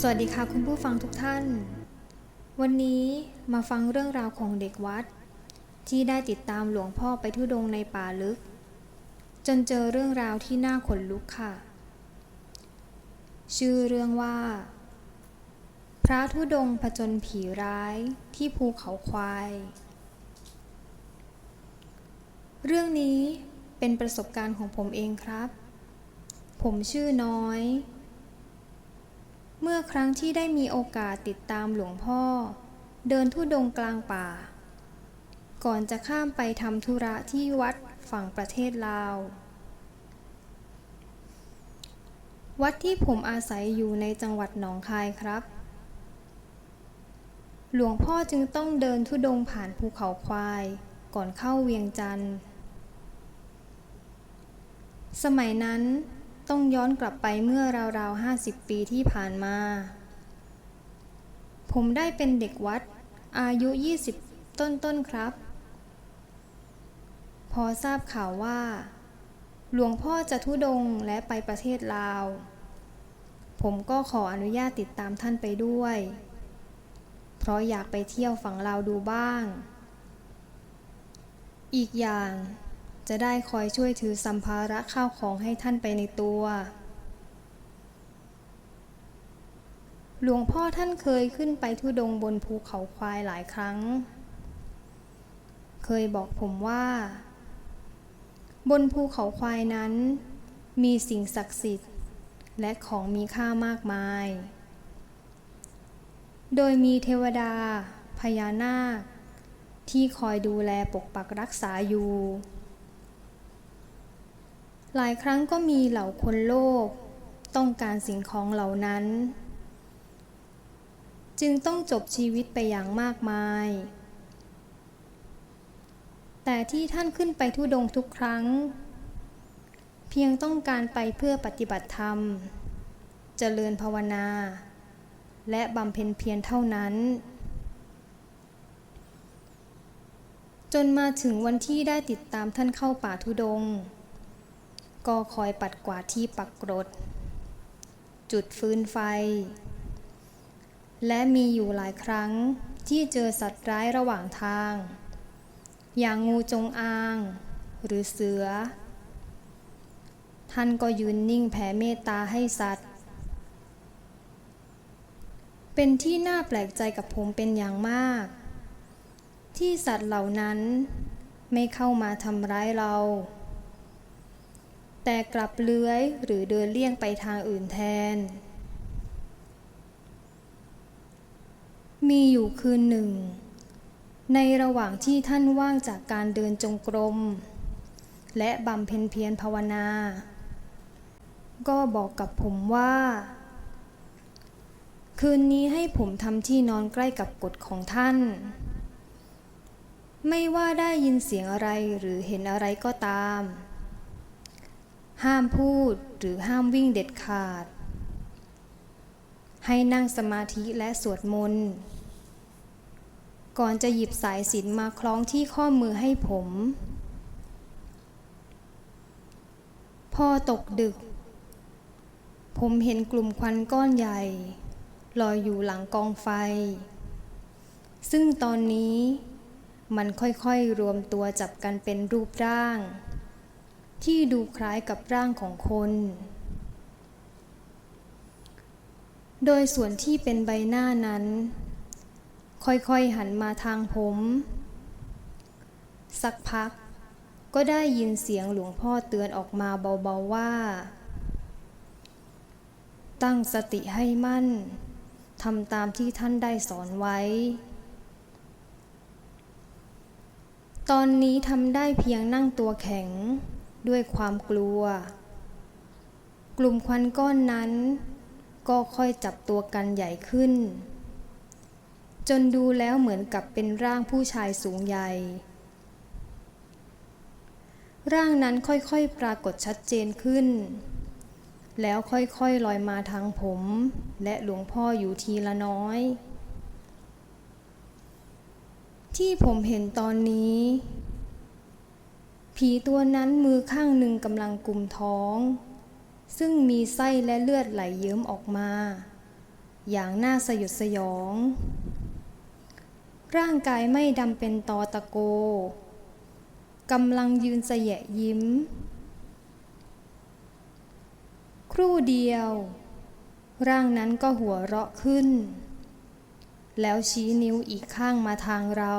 สวัสดีค่ะคุณผู้ฟังทุกท่าน วันนี้มาฟังเรื่องราวของเด็กวัด ที่ได้ติดตามหลวงพ่อไปทุดงในป่าลึก จนเจอเรื่องราวที่น่าขนลุกค่ะ ชื่อเรื่องว่า พระธุดงผจญผีร้ายที่ภูเขาควาย เรื่องนี้เป็นประสบการณ์ของผมเองครับ ผมชื่อน้อย เมื่อครั้งที่ได้มีโอกาสติดตามหลวงพ่อ เดินทุดงกลางป่า ก่อนจะข้ามไปทำธุระที่วัดฝั่งประเทศลาว วัดที่ผมอาศัยอยู่ในจังหวัดหนองคายครับ หลวงพ่อจึงต้องเดินทุดงผ่านภูเขาควาย ก่อนเข้าเวียงจันทร์สมัยนั้น ต้องย้อนกลับไปเมื่อราวๆ50 ปีที่ผ่านมา ผมได้เป็นเด็กวัด อายุ 20 ต้นๆครับ พอทราบข่าวว่า หลวงพ่อจะทุดงและไปประเทศลาว ผมก็ขออนุญาตติดตามท่านไปด้วย เพราะอยากไปเที่ยวฝั่งลาวดูบ้าง อีกอย่าง จะได้คอยช่วยถือสัมภาระข้าวของให้ท่านไปในตัว หลวงพ่อท่านเคยขึ้นไปทุดงบนภูเขาควายหลายครั้ง เคยบอกผมว่า บนภูเขาควายนั้น มีสิ่งศักดิ์สิทธิ์ และของมีค่ามากมาย โดยมีเทวดา พญานาคที่คอยดูแลปกปักรักษาอยู่ หลายครั้งก็มีเหล่าคนโลภต้องการสิ่งของเหล่านั้น จึงต้องจบชีวิตไปอย่างมากมาย แต่ที่ท่านขึ้นไปทุดงทุกครั้ง เพียงต้องการไปเพื่อปฏิบัติธรรม เจริญภาวนา และบำเพ็ญเพียรเท่านั้น จนมาถึงวันที่ได้ติดตามท่านเข้าป่าทุดง ก็คอยปัดกวาดที่ปักกรด จุดฟืนไฟ และมีอยู่หลายครั้งที่เจอสัตว์ร้ายระหว่างทาง อย่างงูจงอาง หรือเสือ ท่านก็ยืนนิ่งแผ่เมตตาให้สัตว์ เป็นที่น่าแปลกใจกับผมเป็นอย่างมาก ที่สัตว์เหล่านั้นไม่เข้ามาทำร้ายเรา แต่กลับเลื้อยหรือเดินเลี่ยงไปทางอื่นแทน มีอยู่คืนหนึ่ง ในระหว่างที่ท่านว่างจากการเดินจงกรม และบำเพ็ญเพียรภาวนา ก็บอกกับผมว่า คืนนี้ให้ผมทำที่นอนใกล้กับกฎของท่าน ไม่ว่าได้ยินเสียงอะไรหรือเห็นอะไรก็ตาม ห้ามพูดหรือห้ามวิ่งเด็ดขาด ให้นั่งสมาธิและสวดมนต์ ก่อนจะหยิบสายสินมาคล้องที่ข้อมือให้ผม พอตกดึก ผมเห็นกลุ่มควันก้อนใหญ่ ลอยอยู่หลังกองไฟ ซึ่งตอนนี้มันค่อยๆรวมตัวจับกันเป็นรูปร่าง ที่ดูคล้ายกับร่างของคน โดยส่วนที่เป็นใบหน้านั้น ค่อยๆหันมาทางผม สักพักก็ได้ยินเสียงหลวงพ่อเตือนออกมาเบาๆว่า ตั้งสติให้มั่นทำตามที่ท่านได้สอนไว้ ตอนนี้ทำได้เพียงนั่งตัวแข็ง ด้วยความกลัว กลุ่มควันก้อนนั้น ก็ค่อยจับตัวกันใหญ่ขึ้น จนดูแล้วเหมือนกับเป็นร่างผู้ชายสูงใหญ่ ร่างนั้นค่อยๆปรากฏชัดเจนขึ้น แล้วค่อยๆลอยมาทางผม และหลวงพ่ออยู่ทีละน้อย ที่ผมเห็นตอนนี้ ผีตัวนั้นมือข้างหนึ่งกำลังกุมท้อง ซึ่งมีไส้และเลือดไหลเยิ้มออกมา อย่างน่าสยดสยอง ร่างกายไม่ดำเป็นตอตะโกกำลังยืนเสยะยิ้ม ครู่เดียว ร่างนั้นก็หัวเราะขึ้น แล้วชี้นิ้วอีกข้างมาทางเรา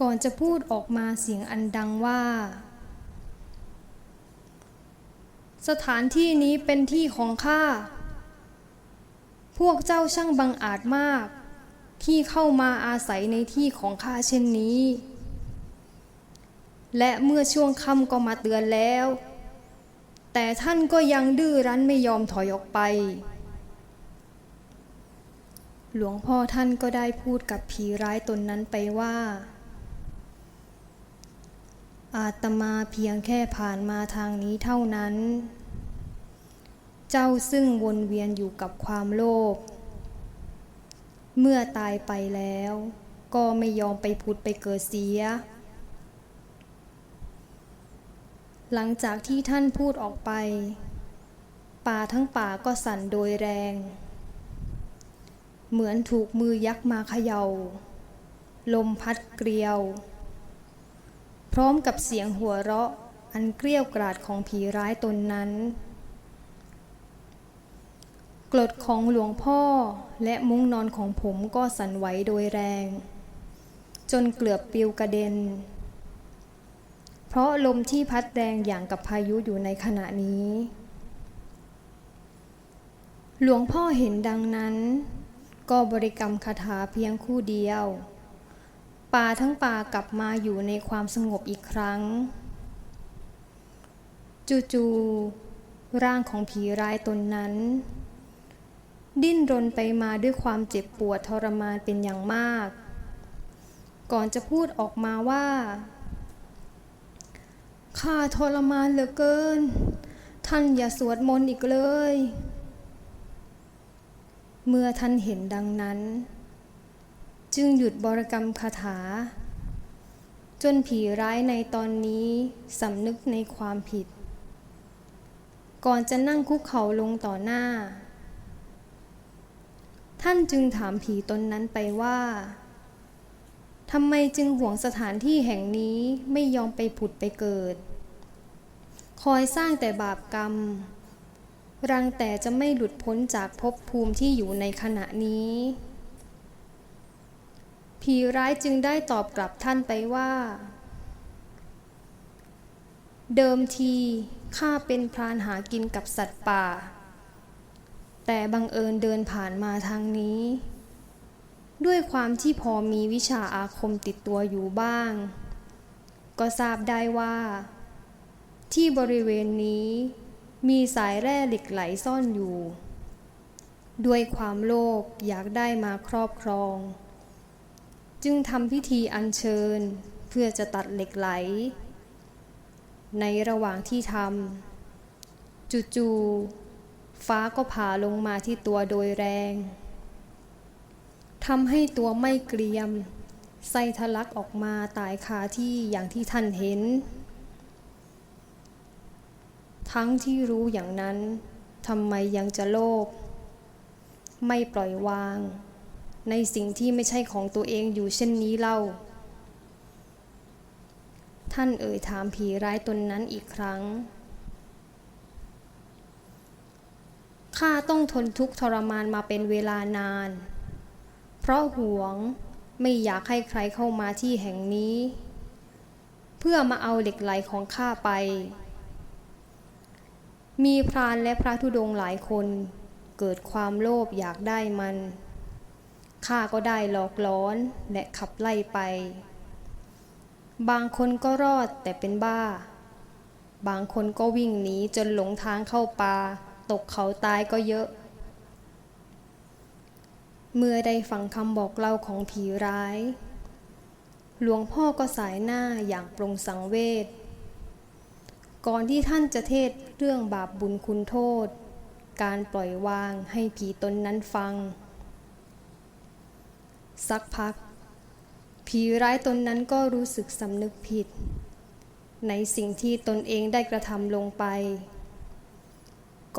ก่อนจะพูดออกมาเสียงอันดังว่า สถานที่นี้เป็นที่ของข้า พวกเจ้าช่างบังอาจมาก ที่เข้ามาอาศัยในที่ของข้าเช่นนี้ และเมื่อช่วงค่ำก็มาเตือนแล้ว แต่ท่านก็ยังดื้อรั้นไม่ยอมถอยออกไป หลวงพ่อท่านก็ได้พูดกับผีร้ายตนนั้นไปว่า อาตมาเพียงแค่ผ่านมาทางนี้เท่านั้น เจ้าซึ่งวนเวียนอยู่กับความโลภ เมื่อตายไปแล้ว ก็ไม่ยอมไปผุดไปเกิดเสีย หลังจากที่ท่านพูดออกไป ป่าทั้งป่าก็สั่นโดยแรง เหมือนถูกมือยักษ์มาเขยา่า ลมพัดเกลียว ร้อมกับเสียงหัวเราะอันเกลี้ยวกราดของผีร้ายตนนั้น กรดของหลวงพ่อและมุ้งนอนของผมก็สั่นไหวโดยแรง จนเกือบปลิวกระเด็น เพราะลมที่พัดแรงอย่างกับพายุอยู่ในขณะนี้ หลวงพ่อเห็นดังนั้น ก็บริกรรมคาถาเพียงคู่เดียว ป่าทั้งป่ากลับมาอยู่ในความสงบอีกครั้ง จู่ๆร่างของผีร้ายตนนั้น ดิ้นรนไปมาด้วยความเจ็บปวดทรมานเป็นอย่างมาก ก่อนจะพูดออกมาว่าข้าทรมานเหลือเกิน ท่านอย่าสวดมนต์อีกเลย เมื่อท่านเห็นดังนั้น จึงหยุดบริกรรมคาถา จนผีร้ายในตอนนี้สำนึกในความผิด ก่อนจะนั่งคุกเข่าลงต่อหน้า ท่านจึงถามผีตนนั้นไปว่าทำไมจึงห่วงสถานที่แห่งนี้ไม่ยอมไปผุดไปเกิด คอยสร้างแต่บาปกรรม รังแต่จะไม่หลุดพ้นจากภพภูมิที่อยู่ในขณะนี้ ผีร้ายจึงได้ตอบกลับท่านไปว่า เดิมทีข้าเป็นพรานหากินกับสัตว์ป่า แต่บังเอิญเดินผ่านมาทางนี้ ด้วยความที่พอมีวิชาอาคมติดตัวอยู่บ้าง ก็ทราบได้ว่า ที่บริเวณนี้มีสายแร่เหล็กไหลซ่อนอยู่ ด้วยความโลภอยากได้มาครอบครอง จึงทำพิธีอัญเชิญเพื่อจะตัดเหล็กไหล ในระหว่างที่ทำจู่ๆฟ้าก็ผ่าลงมาที่ตัวโดยแรงทำให้ตัวไม่เกรียมไส้ทะลักออกมาตายคาที่อย่างที่ท่านเห็น ทั้งที่รู้อย่างนั้นทำไมยังจะโลภไม่ปล่อยวาง ในสิ่งที่ไม่ใช่ของตัวเองอยู่เช่นนี้เล่า ท่านเอ่ยถามผีร้ายตนนั้นอีกครั้ง ข้าต้องทนทุกข์ทรมานมาเป็นเวลานาน เพราะหวงไม่อยากให้ใครเข้ามาที่แห่งนี้ เพื่อมาเอาเหล็กไหลของข้าไป มีพรานและพระธุดงค์หลายคนเกิดความโลภอยากได้มัน ข้าก็ได้หลอกล้อนและขับไล่ไป บางคนก็รอดแต่เป็นบ้า บางคนก็วิ่งหนีจนหลงทางเข้าป่าตกเขาตายก็เยอะ เมื่อได้ฟังคำบอกเล่าของผีร้าย หลวงพ่อก็สายหน้าอย่างปรงสังเวชก่อนที่ท่านจะเทศเรื่องบาปบุญคุณโทษ การปล่อยวางให้ผีตนนั้นฟัง สักพัก ผีร้ายตนนั้นก็รู้สึกสำนึกผิด ในสิ่งที่ตนเองได้กระทำลงไป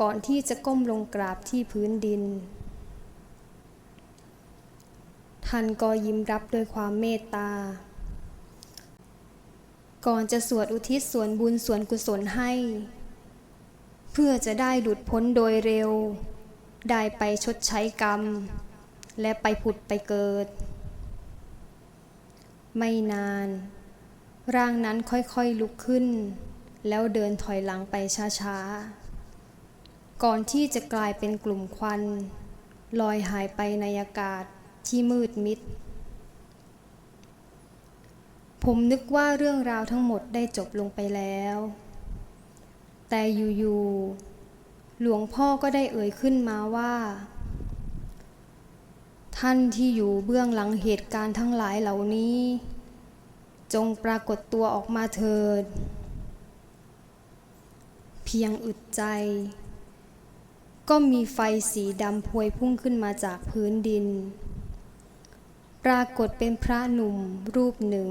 ก่อนที่จะก้มลงกราบที่พื้นดิน ท่านก็ยิ้มรับด้วยความเมตตา ก่อนจะสวดอุทิศส่วนบุญส่วนกุศลให้ เพื่อจะได้หลุดพ้นโดยเร็ว ได้ไปชดใช้กรรม และไปผุดไปเกิด ไม่นาน ร่างนั้นค่อยๆลุกขึ้น แล้วเดินถอยหลังไปช้าๆ ก่อนที่จะกลายเป็นกลุ่มควัน ลอยหายไปในอากาศที่มืดมิด ผมนึกว่าเรื่องราวทั้งหมดได้จบลงไปแล้ว แต่อยู่ๆหลวงพ่อก็ได้เอ่ยขึ้นมาว่า ท่านที่อยู่เบื้องหลังเหตุการณ์ทั้งหลายเหล่านี้ จงปรากฏตัวออกมาเถิด เพียงอึดใจ ก็มีไฟสีดำพวยพุ่งขึ้นมาจากพื้นดิน ปรากฏเป็นพระหนุ่มรูปหนึ่ง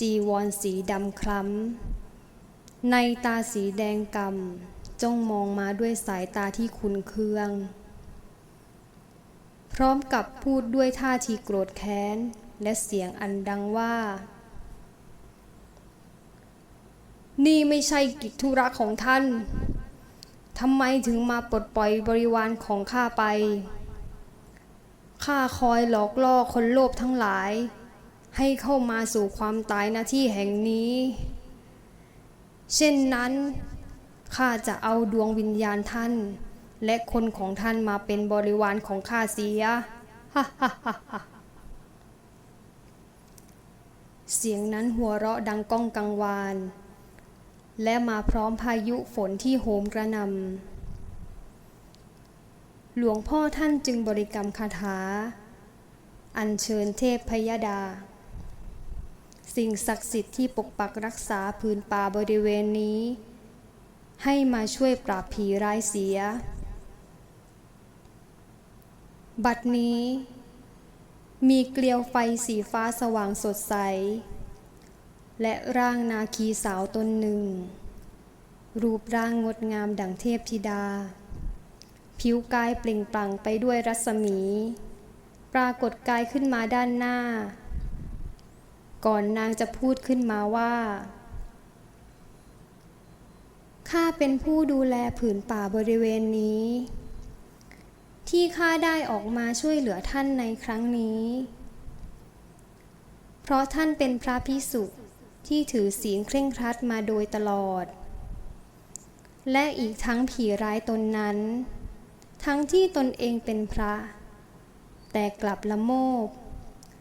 จีวรสีดำคล้ำในตาสีแดงกำจ้องมองมาด้วยสายตาที่ขุนเคือง ร้อมกับพูดด้วยท่าทีโกรธแค้น และเสียงอันดังว่า นี่ไม่ใช่กิจธุระของท่านทำไมถึงมาปลดปล่อยบริวารของข้าไป ข้าคอยหลอกล่อคนโลภทั้งหลาย ให้เข้ามาสู่ความตายหน้าที่แห่งนี้ เช่นนั้นข้าจะเอาดวงวิญญาณท่าน และคนของท่านมาเป็นบริวารของข้าเสียฮ่าฮ่าฮ่าฮ่าเสียงนั้นหัวเราะดังก้องกังวาน และมาพร้อมพายุฝนที่โหมกระนำหลวงพ่อท่านจึงบริกรรมคาถา อัญเชิญเทพพยดา สิ่งศักดิ์สิทธิ์ที่ปกปักรักษาพื้นป่าบริเวณนี้ ให้มาช่วยปราบผีร้ายเสีย บัดนี้ มีเกลียวไฟสีฟ้าสว่างสดใส และร่างนาคีสาวตนหนึ่ง รูปร่างงดงามดั่งเทพธิดา ผิวกายเปล่งปลั่งไปด้วยรัศมี ปรากฏกายขึ้นมาด้านหน้า ก่อนนางจะพูดขึ้นมาว่าข้าเป็นผู้ดูแลผืนป่าบริเวณนี้ ที่ข้าได้ออกมาช่วยเหลือท่านในครั้งนี้ เพราะท่านเป็นพระพิสุที่ถือศีลเคร่งครัดมาโดยตลอด และอีกทั้งผีร้ายตนนั้น ทั้งที่ตนเองเป็นพระ แต่กลับละโมบ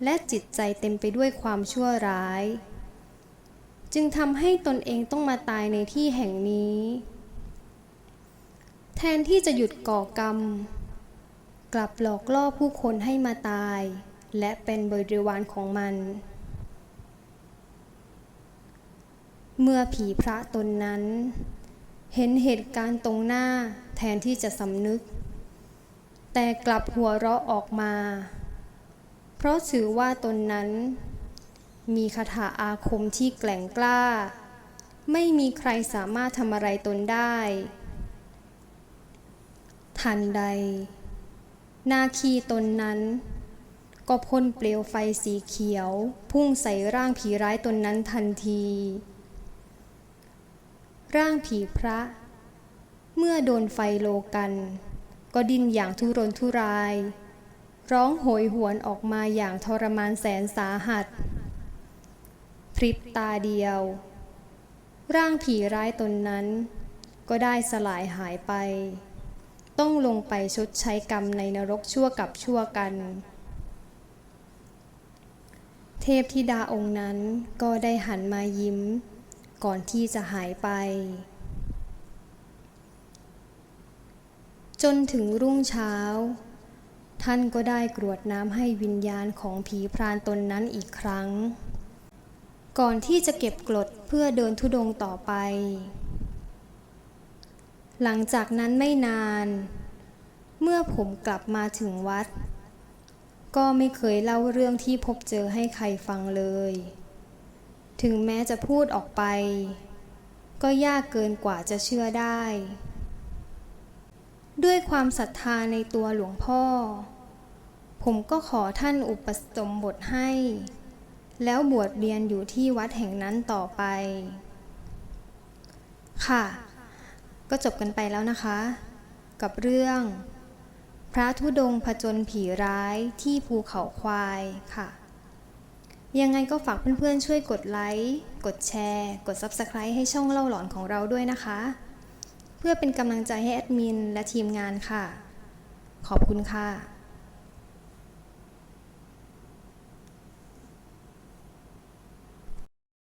และจิตใจเต็มไปด้วยความชั่วร้าย จึงทำให้ตนเองต้องมาตายในที่แห่งนี้ แทนที่จะหยุดก่อกรรม กลับหลอกล่อผู้คนให้มาตาย และเป็นบริวารของมัน เมื่อผีพระตนนั้น เห็นเหตุการณ์ตรงหน้าแทนที่จะสำนึก แต่กลับหัวเราะออกมา เพราะถือว่าตนนั้น มีคาถาอาคมที่แกล่งกล้า ไม่มีใครสามารถทำอะไรตนได้ ทันใด นาคีตนนั้น ก็พ่นเปลวไฟสีเขียว พุ่งใส่ร่างผีร้ายตนนั้นทันที ร่างผีพระ เมื่อโดนไฟโลกัน ก็ดิ้นอย่างทุรนทุราย ร้องโหยหวนออกมาอย่างทรมานแสนสาหัส พริบตาเดียว ร่างผีร้ายตนนั้น ก็ได้สลายหายไป ต้องลงไปชดใช้กรรมในนรกชั่วกับชั่วกัน เทพธิดาองค์นั้นก็ได้หันมายิ้ม ก่อนที่จะหายไป จนถึงรุ่งเช้า ท่านก็ได้กรวดน้ำให้วิญญาณของผีพรานตนนั้นอีกครั้ง ก่อนที่จะเก็บกรดเพื่อเดินทุดงค์ต่อไป หลังจากนั้นไม่นาน เมื่อผมกลับมาถึงวัด ก็ไม่เคยเล่าเรื่องที่พบเจอให้ใครฟังเลย ถึงแม้จะพูดออกไป ก็ยากเกินกว่าจะเชื่อได้ ด้วยความศรัทธาในตัวหลวงพ่อ ผมก็ขอท่านอุปสมบทให้ แล้วบวชเรียนอยู่ที่วัดแห่งนั้นต่อไป ค่ะ ก็จบกันไปแล้วนะคะ กับเรื่อง พระธุดงผจญผีร้ายที่ภูเขาควายค่ะ ยังไงก็ฝากเพื่อนๆช่วยกดไลค์กดแชร์ กด Subscribe ให้ช่องเล่าหลอนของเราด้วยนะคะ เพื่อเป็นกำลังใจให้แอดมินและทีมงานค่ะ ขอบคุณค่ะ